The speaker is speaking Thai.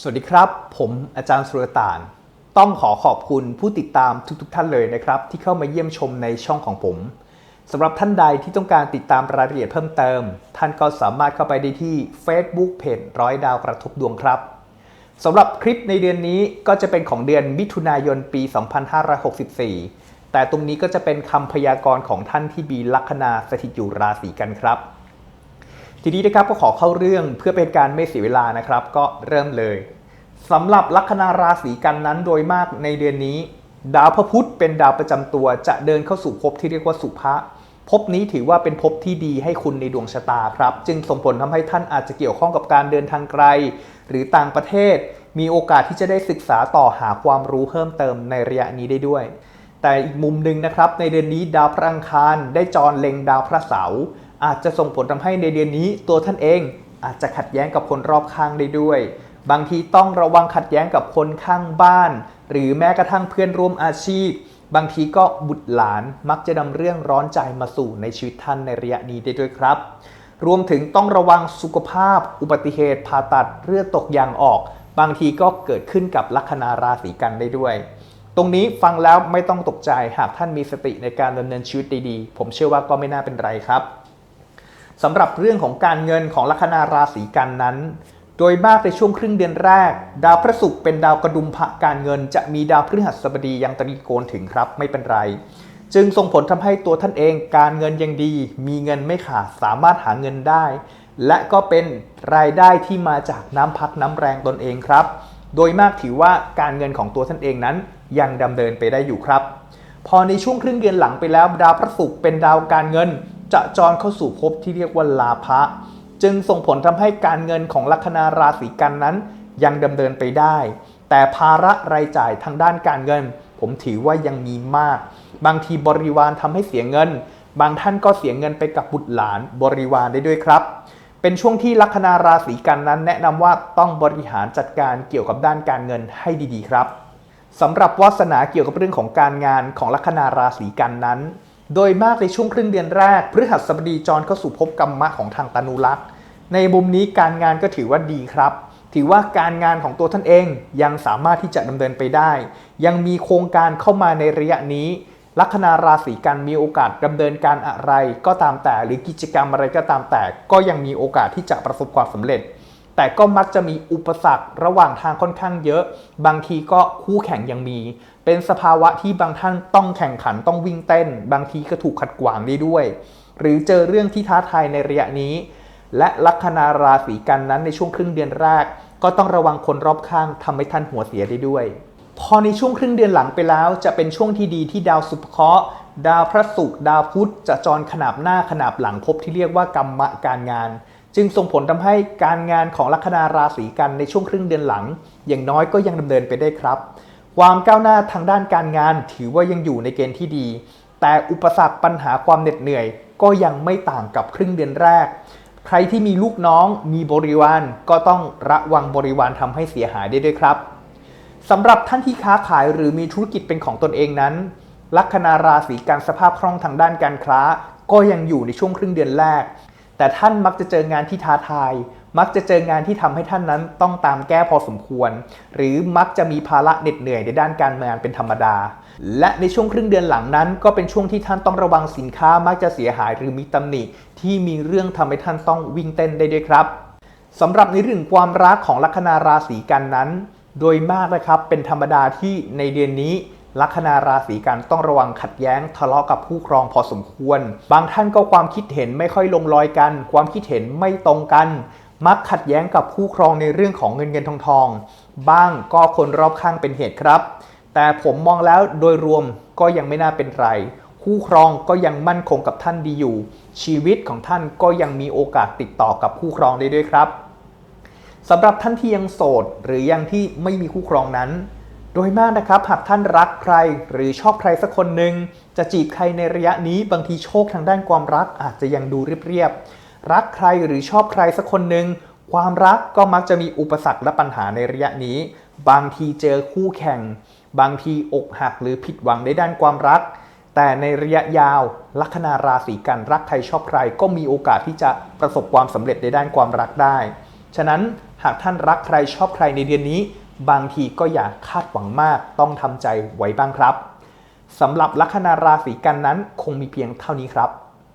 สวัสดีครับ ผมอาจารย์สุรตาน ต้องขอขอบคุณผู้ติดตามทุกๆทท่านเลยนะครับ ที่เข้ามาเยี่ยมชมในช่องของผมสำหรับท่านใดที่ต้องการติดตามรายละเอียดเพิ่มเติม ท่านก็สามารถเข้าไปได้ที่ Facebook เพจร้อยดาวกระทบดวงครับสำหรับคลิปในเดือนนี้ก็จะเป็นของเดือนมิถุนายนปี 2564 แต่ตรงนี้ก็จะเป็นคำพยากรณ์ของท่านที่มีลัคนาสถิตอยู่ราศีกันครับ ทีนี้นะครับก็ขอเข้าเรื่องเพื่อเป็นการไม่เสียเวลานะครับ ก็เริ่มเลยสำหรับลัคนาราศีกันนั้นโดยมากในเดือนนี้ ดาวพระพุธเป็นดาวประจำตัวจะเดินเข้าสู่ภพที่เรียกว่าสุภะภพนี้ถือว่าเป็นภพที่ดีให้คุณในดวงชะตาครับ จึงส่งผลทำให้ท่านอาจจะเกี่ยวข้องกับการเดินทางไกล หรือต่างประเทศ มีโอกาสที่จะได้ศึกษาต่อหาความรู้เพิ่มเติมในระยะนี้ได้ด้วย แต่อีกมุมหนึ่งนะครับ ในเดือนนี้ดาวพระอังคารได้จรเล็งดาวพระเสาร์ อาจจะส่งผลทำให้ในเดือนนี้ตัวท่านเอง อาจจะขัดแย้งกับคนรอบข้างได้ด้วย บางทีต้องระวังขัดแย้งกับคนข้างบ้าน หรือแม้กระทั่งเพื่อนร่วมอาชีพ บางทีก็บุตรหลานมักจะนำเรื่องร้อนใจมาสู่ในชีวิตท่านในระยะนี้ได้ด้วยครับ รวมถึงต้องระวังสุขภาพ อุบัติเหตุผ่าตัดเลือดตกยางออก บางทีก็เกิดขึ้นกับลัคนาราศีกันได้ด้วยตรงนี้ฟังแล้วไม่ต้องตกใจหากท่านมีสติในการดำเนินชีวิตดีๆ ผมเชื่อว่าก็ไม่น่าเป็นไรครับ สำหรับเรื่องของการเงินของลัคนาราศีกันนั้น โดยมากในช่วงครึ่งเดือนแรก ดาวพระศุกร์เป็นดาวกระดุมพระการเงิน จะมีดาวพฤหัสบดียังตรีโกณถึงครับไม่เป็นไร จึงส่งผลทำให้ตัวท่านเองการเงินยังดี มีเงินไม่ขาดสามารถหาเงินได้ และก็เป็นรายได้ที่มาจากน้ำพักน้ำแรงตนเองครับ โดยมากถือว่าการเงินของตัวท่านเองนั้นยังดำเนินไปได้อยู่ครับ พอในช่วงครึ่งเดือนหลังไปแล้ว ดาวพระศุกร์เป็นดาวการเงิน จะจรเข้าสู่ภพที่เรียกว่าลาภะจึงส่งผลทำให้การเงินของลัคนาราศีกันนั้น ยังดำเนินไปได้ แต่ภาระรายจ่ายทางด้านการเงิน ผมถือว่ายังมีมาก บางทีบริวารทำให้เสียเงิน บางท่านก็เสียเงินไปกับบุตรหลานบริวารได้ด้วยครับ เป็นช่วงที่ลัคนาราศีกันนั้น แนะนำว่าต้องบริหารจัดการเกี่ยวกับด้านการเงินให้ดีๆ ครับสำหรับวาสนาเกี่ยวกับเรื่องของการงานของลัคนาราศีกันนั้น โดยมากในช่วงครึ่งเดือนแรก พฤหัสบดีจรเข้าสู่ภพกรรมะของทางตานุรักษ์ ในมุมนี้การงานก็ถือว่าดีครับ ถือว่าการงานของตัวท่านเองยังสามารถที่จะดำเนินไปได้ ยังมีโครงการเข้ามาในระยะนี้ ลัคนาราศีกันมีโอกาสดำเนินการอะไรก็ตามแต่หรือกิจกรรมอะไรก็ตามแต่ ก็ยังมีโอกาสที่จะประสบความสำเร็จ แต่ก็มักจะมีอุปสรรคระหว่างทางค่อนข้างเยอะ บางทีก็คู่แข่งยังมี เป็นสภาวะที่บางท่านต้องแข่งขันต้องวิ่งเต้น บางทีก็ถูกขัดขวางได้ด้วย หรือเจอเรื่องที่ท้าทายในระยะนี้ และลัคนาราศีกันนั้นในช่วงครึ่งเดือนแรก ก็ต้องระวังคนรอบข้างทำให้ท่านหัวเสียได้ด้วย พอในช่วงครึ่งเดือนหลังไปแล้ว จะเป็นช่วงที่ดีที่ดาวสุภเคราะห์ดาวพระศุกร์ดาวพุธจะจรขนาบหน้าขนาบหลังพบที่เรียกว่ากรรมะการงาน จึงส่งผลทำให้การงานของลัคนาราศีกันในช่วงครึ่งเดือนหลัง อย่างน้อยก็ยังดำเนินไปได้ครับ ความก้าวหน้าทางด้านการงานถือว่ายังอยู่ในเกณฑ์ที่ดี แต่อุปสรรคปัญหาความเหน็ดเหนื่อย ก็ยังไม่ต่างกับครึ่งเดือนแรก ใครที่มีลูกน้องมีบริวารก็ต้องระวังบริวารทำให้เสียหายได้ด้วยครับสำหรับท่านที่ค้าขายหรือมีธุรกิจเป็นของตนเองนั้น ลัคนาราศีการสภาพคล่องทางด้านการค้า ก็ยังอยู่ในช่วงครึ่งเดือนแรก แต่ท่านมักจะเจองานที่ท้าทาย มักจะเจองานที่ทำให้ท่านนั้นต้องตามแก้พอสมควร หรือมักจะมีภาระเหน็ดเหนื่อยในด้านการงานเป็นธรรมดา และในช่วงครึ่งเดือนหลังนั้น ก็เป็นช่วงที่ท่านต้องระวังสินค้ามักจะเสียหายหรือมีตำหนิ ที่มีเรื่องทำให้ท่านต้องวิ่งเต้นได้ด้วยครับสำหรับในเรื่องความรักของลัคนาราศีกันนั้น โดยมากนะครับเป็นธรรมดาที่ในเดือนนี้ ลัคนาราศีกันต้องระวังขัดแย้งทะเลาะกับผู้ครองพอสมควร บางท่านก็ความคิดเห็นไม่ค่อยลงรอยกัน ความคิดเห็นไม่ตรงกัน มักขัดแย้งกับผู้ครองในเรื่องของเงินเงินทองทอง บ้างก็คนรอบข้างเป็นเหตุครับ แต่ผมมองแล้วโดยรวมก็ยังไม่น่าเป็นไรคู่ครองก็ยังมั่นคงกับท่านดีอยู่ ชีวิตของท่านก็ยังมีโอกาสติดต่อกับคู่ครองได้ด้วยครับสำหรับท่านที่ยังโสดหรือยังที่ไม่มีคู่ครองนั้น ดยมากนะครับหากท่านรักใครหรือชอบใครสักคนหนึ่งจะจีบใครในระยะนี้บางทีโชคทางด้านความรักอาจจะยังดูเรียบๆรักใครหรือชอบใครสักคนหนึ่งความรักก็มักจะมีอุปสรรคและปัญหาในระยะนี้ บางทีเจอคู่แข่ง บางทีอกหักหรือผิดหวังในด้านความรัก แต่ในระยะยาวลัคนาราศีกันรักใครชอบใคร ก็มีโอกาสที่จะประสบความสำเร็จในด้านความรักได้ ฉะนั้นหากท่านรักใครชอบใครในเดือนนี้ บางทีก็อย่าคาดหวังมากต้องทำใจไว้บ้างครับสำหรับลัคนาราศีกันนั้นคงมีเพียงเท่านี้ครับ